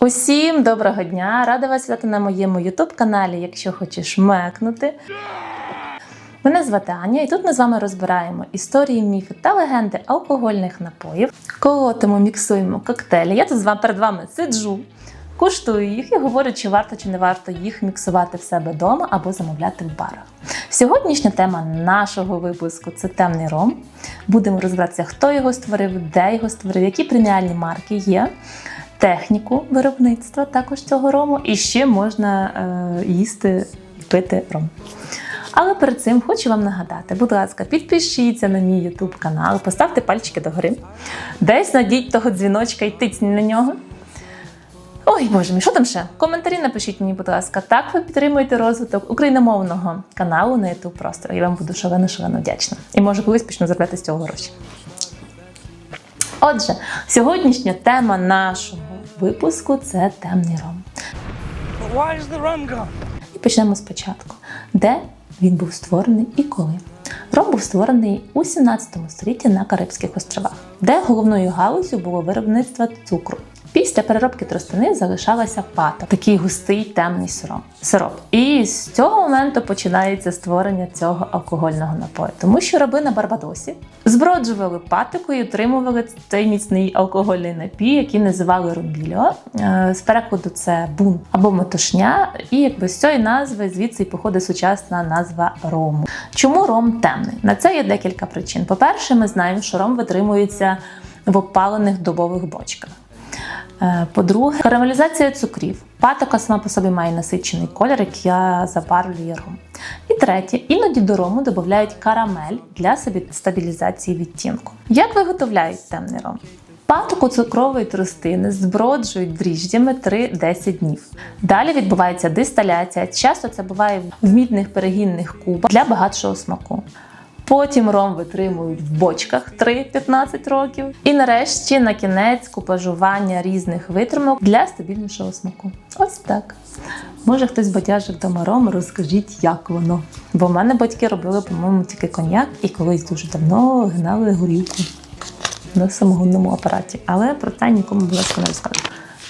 Усім доброго дня! Рада вас вітати на моєму youtube каналі, якщо хочеш мекнути. Мене звати Аня, і тут ми з вами розбираємо історії, міфи та легенди алкогольних напоїв. Колотимо, міксуємо коктейлі. Я тут з вами перед вами сиджу, куштую їх і говорю, чи варто чи не варто їх міксувати в себе вдома або замовляти в барах. Сьогоднішня тема нашого випуску це темний ром. Будемо розбиратися, хто його створив, де його створив, які преміальні марки є техніку виробництва також цього рому, і ще можна е, їсти і пити ром. Але перед цим хочу вам нагадати, будь ласка, підпишіться на мій YouTube канал, поставте пальчики догори, десь надіть того дзвіночка і тицніть на нього. Ой, боже мій, що там ще? Коментарі напишіть мені, будь ласка. Так ви підтримуєте розвиток україномовного каналу на YouTube просторі. Я вам буду шалено шалено вдячна. І може колись почну заробляти з цього гроші. Отже, сьогоднішня тема нашого випуску це темний ром. Why is the rum gone? І почнемо спочатку. Де він був створений і коли? Ром був створений у 17 столітті на Карибських островах, де головною галузю було виробництво цукру. Після переробки тростини залишалася пата, такий густий темний сироп. І з цього моменту починається створення цього алкогольного напою, тому що раби на Барбадосі зброджували патику і отримували цей міцний алкогольний напій, який називали ромбільо. Е, З перекладу це бун або метушня, і якби з цієї назви звідси походить сучасна назва рому. Чому ром темний? На це є декілька причин. По-перше, ми знаємо, що ром витримується в опалених дубових бочках. Е, По-друге, карамелізація цукрів. Патока сама по собі має насичений колір, який забарвлює ром. І третє, іноді до рому додають карамель для собі стабілізації відтінку. Як виготовляють темний ром? Патоку цукрової тростини зброджують дріжджями 3-10 днів. Далі відбувається дистиляція. Часто це буває в мідних перегінних кубах для багатшого смаку. Потім ром витримують в бочках 3-15 років. І нарешті на кінець купажування різних витримок для стабільнішого смаку. Ось так. Може хтось бодяжив вдома ром, розкажіть, як воно. Бо в мене батьки робили, по-моєму, тільки коньяк і колись дуже давно гнали горілку на самогонному апараті. Але про це нікому, будь ласка, не розкажу.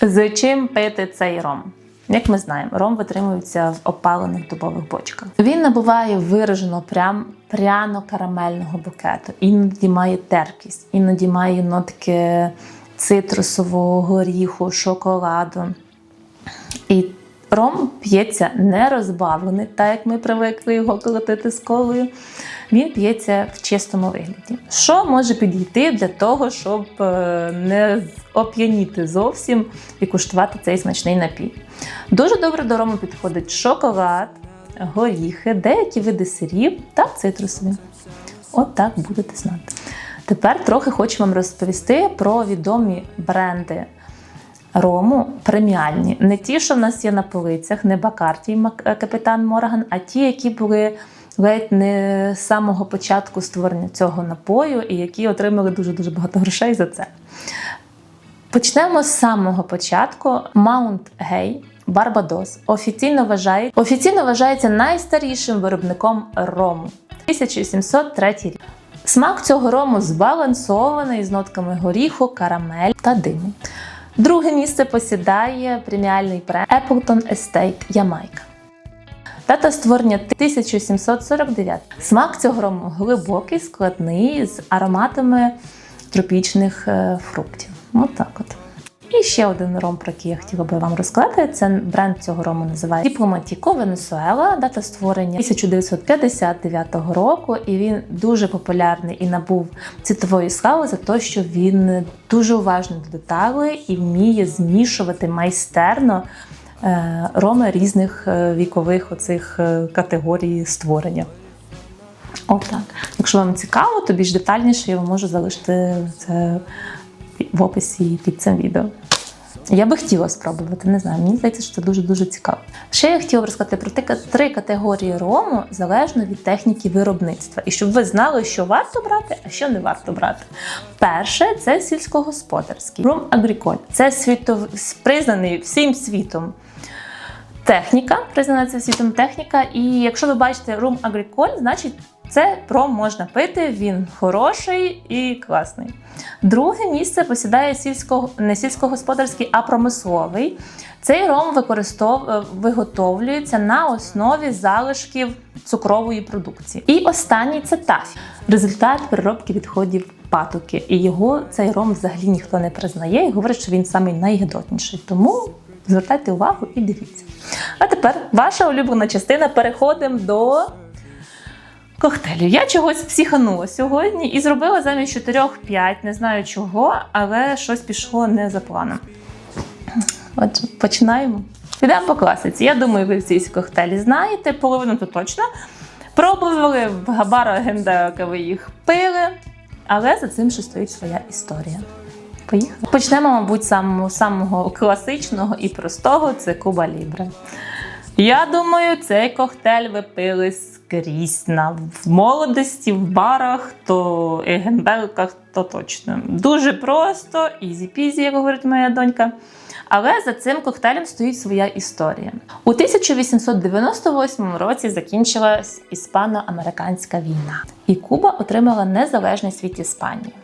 З чим пити цей ром? Як ми знаємо, ром витримується в опалених дубових бочках. Він набуває виражено прям пряно-карамельного букету. Іноді має терпкість, іноді має нотки цитрусового горіху, шоколаду. І ром п'ється не розбавлений, так як ми привикли його колотити з колою. Він п'ється в чистому вигляді. Що може підійти для того, щоб е, не оп'яніти зовсім і куштувати цей смачний напій? Дуже добре до рому підходить шоколад, горіхи, деякі види сирів та цитрусові. От так будете знати. Тепер трохи хочу вам розповісти про відомі бренди рому преміальні. Не ті, що в нас є на полицях, не Бакарті Капітан Морган, а ті, які були ледь не з самого початку створення цього напою і які отримали дуже-дуже багато грошей за це. Почнемо з самого початку. Mount Gay, Барбадос офіційно вважає, офіційно вважається найстарішим виробником рому. 1703 рік. Смак цього рому збалансований з нотками горіху, карамель та диму. Друге місце посідає преміальний бренд Appleton Estate Ямайка. Дата створення 1749. Смак цього рому глибокий, складний, з ароматами тропічних е, фруктів. От так от. І ще один ром, про який я хотіла би вам розказати. Це бренд цього рому називається Дипломатіко Венесуела. Дата створення 1959 року, і він дуже популярний і набув світової слави за те, що він дуже уважний до деталей і вміє змішувати майстерно роми різних е, вікових оцих е, категорій створення. Отак. Якщо вам цікаво, то більш детальніше я вам можу залишити це в описі під цим відео. Я би хотіла спробувати, не знаю. Мені здається, що це дуже-дуже цікаво. Ще я хотіла б розказати про три категорії рому залежно від техніки виробництва. І щоб ви знали, що варто брати, а що не варто брати. Перше це сільськогосподарський рум агріколь. Це світов... признаний всім світом техніка, признана це світом техніка. І якщо ви бачите рум агріколь, значить Це ром можна пити, він хороший і класний. Друге місце посідає сільсько, не сільськогосподарський, а промисловий. Цей ром використов... е, виготовлюється на основі залишків цукрової продукції. І останній це тафі. Результат переробки відходів патоки. І його цей ром взагалі ніхто не признає і говорить, що він самий найгидотніший. Тому звертайте увагу і дивіться. А тепер ваша улюблена частина. Переходимо до коктейлів. Я чогось психанула сьогодні і зробила замість 4-5, не знаю чого, але щось пішло не за планом. От починаємо. Підемо по класиці. Я думаю, ви всі ці коктейлі знаєте, половину то точно. Пробували в Габара Гендака ви їх пили, але за цим ще стоїть своя історія. Поїхали. Почнемо, мабуть, самого, самого класичного і простого це Куба Лібре. Я думаю, цей коктейль ви пили скрізь на в молодості, в барах, то і генделках, то точно. Дуже просто, ізі-пізі, як говорить моя донька. Але за цим коктейлем стоїть своя історія. У 1898 році закінчилась іспано-американська війна, і Куба отримала незалежність від Іспанії.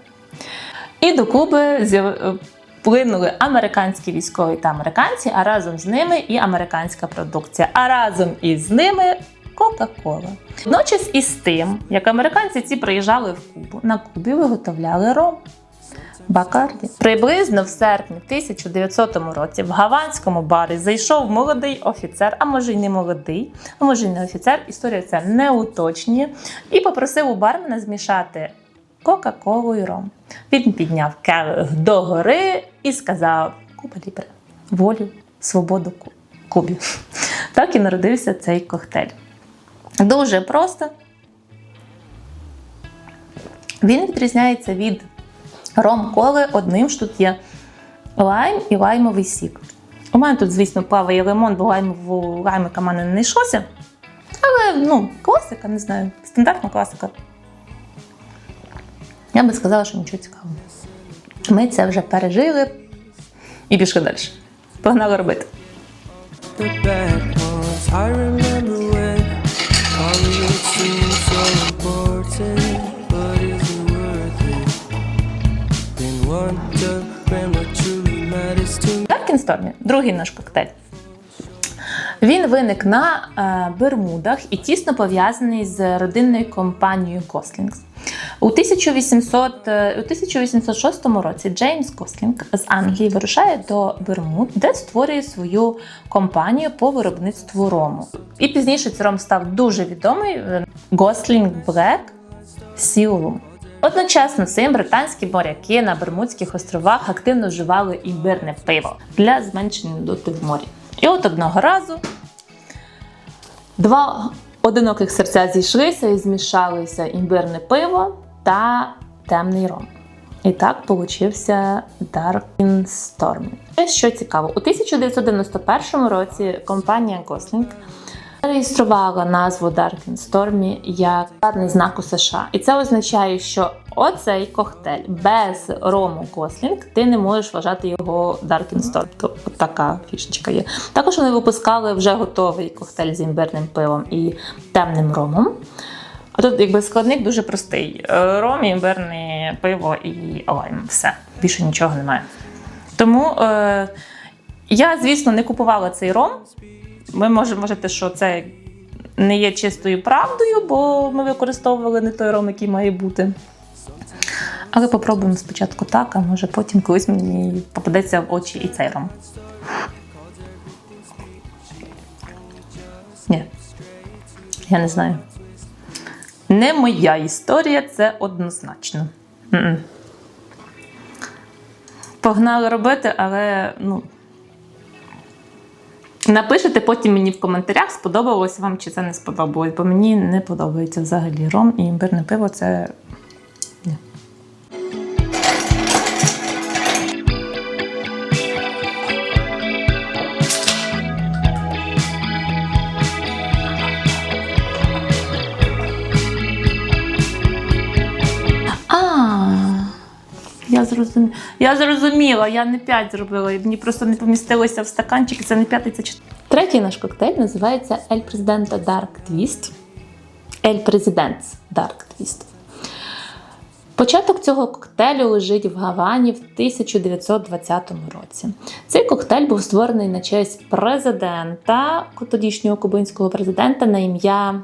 І до Куби з'яв- вплинули американські військові та американці, а разом з ними і американська продукція. А разом із ними Кока-Кола. Водночас із тим, як американці ці приїжджали в Кубу, на Кубі виготовляли ром. Бакарді. Приблизно в серпні 1900 році в гаванському барі зайшов молодий офіцер, а може й не молодий, а може й не офіцер, історія це не уточнює, і попросив у бармена змішати Кока-Колу і ром. Він підняв келих догори і сказав: Куба лібре, волю, свободу Ку- Кубі. Так і народився цей коктейль. Дуже просто. Він відрізняється від ром-коли одним, що тут є лайм і лаймовий сік. У мене тут, звісно, плаває лимон, бо лаймову лаймика в мене не знайшлося. Але ну, класика, не знаю, стандартна класика. Я би сказала, що нічого цікавого. Ми це вже пережили і пішли далі. Погнали робити. the bad ones. I remember when all of it seemed so important, but is it worth it? Been one to brand what truly matters to me. Даркін Стормі, другий наш коктейль. Він виник на е, Бермудах і тісно пов'язаний з родинною компанією Гослінгс. У 1800, е, у 1806 році Джеймс Гослінг з Англії вирушає до Бермуд, де створює свою компанію по виробництву рому. І пізніше цей ром став дуже відомий е, Гослінг Black Сіулум. Одночасно цим британські моряки на Бермудських островах активно вживали імбирне пиво для зменшення нудоти в морі. І от одного разу два одиноких серця зійшлися і змішалися імбирне пиво та темний ром. І так получився Darkin Storm. Що цікаво, у 1991 році компанія Gosling зареєструвала назву Darkin Stormy як гарний знак у США. І це означає, що оцей коктейль без рому Гослінг ти не можеш вважати його Darkin Storm. От така фішечка є. Також вони випускали вже готовий коктейль з імбирним пивом і темним ромом. А тут якби складник дуже простий: Е, ром, імбирне пиво і лайм. Все, більше нічого немає. Тому е, я, звісно, не купувала цей ром. Ви може, можете, що це не є чистою правдою, бо ми використовували не той ром, який має бути. Але попробуємо спочатку так, а може потім колись мені попадеться в очі і цей ром. Ні. Я не знаю. Не моя історія, це однозначно. М-м. Погнали робити, але ну. Напишите потім мені в коментарях, сподобалось вам чи це не сподобалось, бо мені не подобається взагалі ром і імбирне пиво це. Я зрозуміла. Я зрозуміла, я не 5 зробила, мені просто не помістилося в стаканчики, це не 5, це 4. Третій наш коктейль називається El Presidente Dark Twist. Ель Президентс Dark Twist. Початок цього коктейлю лежить в Гавані в 1920 році. Цей коктейль був створений на честь президента, тодішнього кубинського президента на ім'я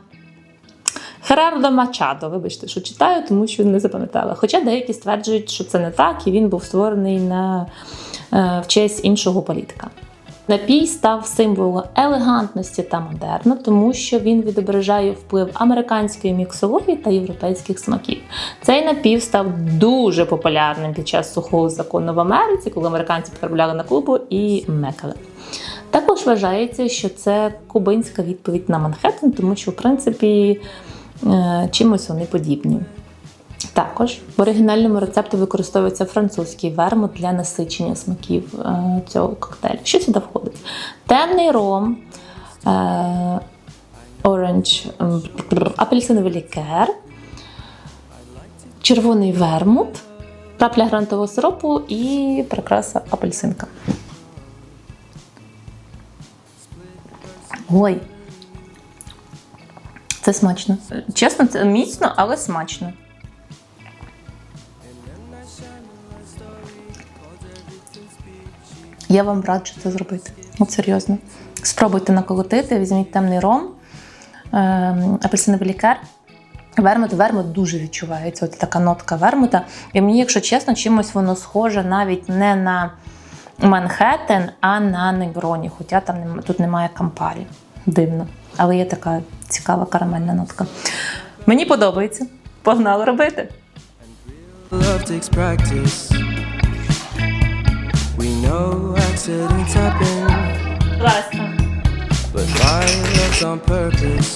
Херардо Мачадо. Вибачте, що читаю, тому що не запам'ятала. Хоча деякі стверджують, що це не так, і він був створений на, е, в честь іншого політика. Напій став символом елегантності та модерну, тому що він відображає вплив американської міксології та європейських смаків. Цей напій став дуже популярним під час сухого закону в Америці, коли американці потрапляли на Кубу і мекали. Також вважається, що це кубинська відповідь на Манхеттен, тому що, в принципі, чимось вони подібні. Також в оригінальному рецепті використовується французький вермут для насичення смаків е, цього коктейлю. Що сюди входить? Темний ром, е, оранж, апельсиновий лікер, червоний вермут, крапля грантового сиропу і прикраса апельсинка. Ой, це смачно. Чесно, це міцно, але смачно. Я вам раджу це зробити. От серйозно. Спробуйте наколотити, візьміть темний ром, ем, апельсиновий лікер. Вермут, вермут дуже відчувається. От така нотка вермута. І мені, якщо чесно, чимось воно схоже навіть не на Манхеттен, а на Негроні. Хоча там тут немає кампарі. Дивно. Але є така цікава карамельна нотка. Мені подобається. Погнали робити. Love takes practice. We know accidents happen, Ласка. but loves on purpose.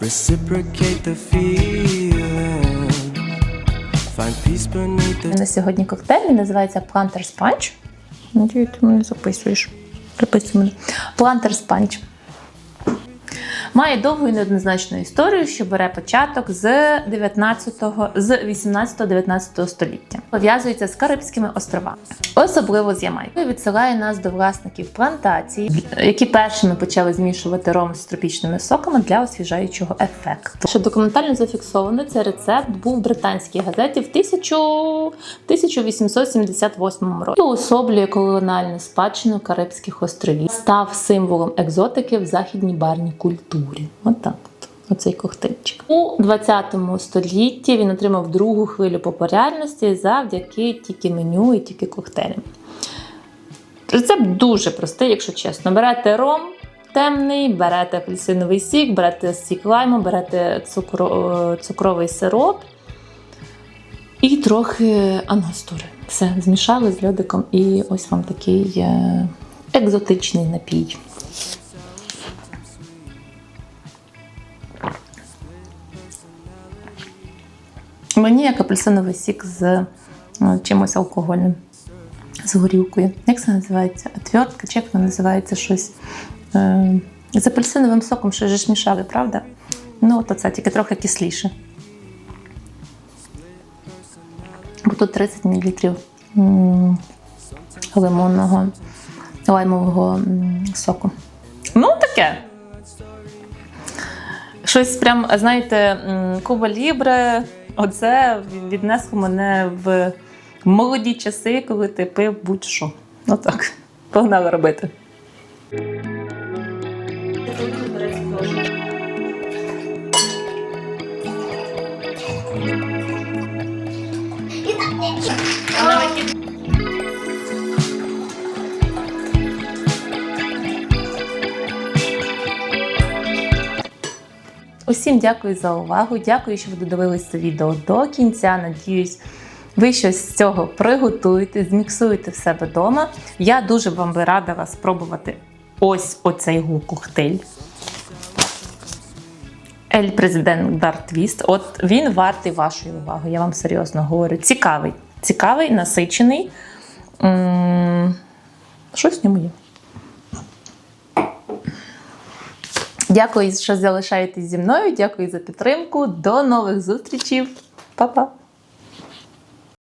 Reciprocate the feeling. Find peace beneath the На сьогодні коктейль він називається Planters Punch. Надію, ти мене записуєш. Приписуй мене. Planters Punch. Має довгу і неоднозначну історію, що бере початок з 19-го, з 18-19 століття. Пов'язується з Карибськими островами, особливо з Ямайкою. Відсилає нас до власників плантацій, які першими почали змішувати ром з тропічними соками для освіжаючого ефекту. Що документально зафіксовано, цей рецепт був в британській газеті в 1000 1878 році. І Уособлює колоніальну спадщину Карибських островів, став символом екзотики в західній барній культурі. Отак. от. Оцей коктейльчик. У 20 столітті він отримав другу хвилю популярності завдяки тільки меню і тільки коктейлям. Рецепт дуже простий, якщо чесно. Берете ром темний, берете апельсиновий сік, берете сік лайму, берете цукро, е, цукровий сироп і трохи ангостури. Все, змішали з льодиком, і ось вам такий е, екзотичний напій. Мені як апельсиновий сік з е, чимось алкогольним, з горілкою. Як це називається? Отвертка, чи як воно називається щось? Е, з апельсиновим соком що ж мішали, правда? Ну, от оце, тільки трохи кисліше. Бо тут 30 мл лимонного лаймового соку. Ну, таке. Щось прям, знаєте, Куба Лібре, оце віднесло мене в молоді часи, коли ти пив будь-що. Отак. Погнали робити. Усім дякую за увагу. Дякую, що ви додивились це відео до кінця. Надіюсь, ви щось з цього приготуєте, зміксуєте в себе вдома. Я дуже вам би рада спробувати ось оцей коктейль. Ель Президент Дар Твіст. От він вартий вашої уваги, я вам серйозно говорю. Цікавий. Цікавий, насичений. Щось в ньому є. Дякую, що залишаєтесь зі мною. Дякую за підтримку. До нових зустрічей. Па-па!